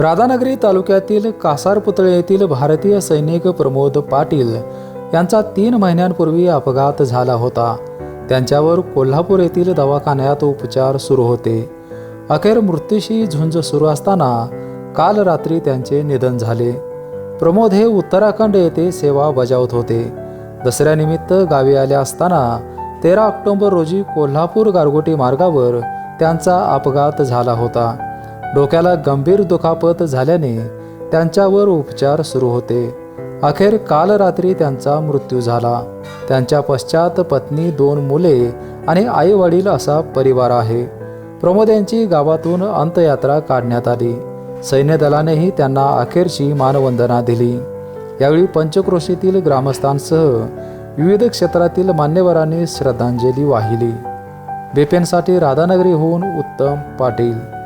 राधानगरी तालुक्यातील कासारपुतळे येथील भारतीय सैनिक प्रमोद पाटील यांचा तीन महिन्यांपूर्वी अपघात झाला होता. त्यांच्यावर कोल्हापूर येथील दवाखान्यात उपचार सुरू होते. अखेर मृत्यूशी झुंज सुरू असताना काल रात्री त्यांचे निधन झाले. प्रमोद हे उत्तराखंड येथे सेवा बजावत होते. दसऱ्यानिमित्त गावी आले असताना तेरा ऑक्टोबर रोजी कोल्हापूर गारगोटी मार्गावर त्यांचा अपघात झाला होता. डोक्याला गंभीर दुखापत झाल्याने त्यांच्यावर उपचार सुरू होते. अखेर काल रात्री त्यांचा मृत्यू झाला. त्यांच्या पश्चात पत्नी दोन मुले आणि आई वडील असा परिवार आहे. प्रमोद यांची गावातून अंत्ययात्रा काढण्यात आली. सैन्य दलानेही त्यांना अखेरची मानवंदना दिली. यावेळी पंचक्रोशीतील ग्रामस्थांसह विविध क्षेत्रातील मान्यवरांनी श्रद्धांजली वाहिली. बेपेनसाठी राधानगरीहून उत्तम पाटील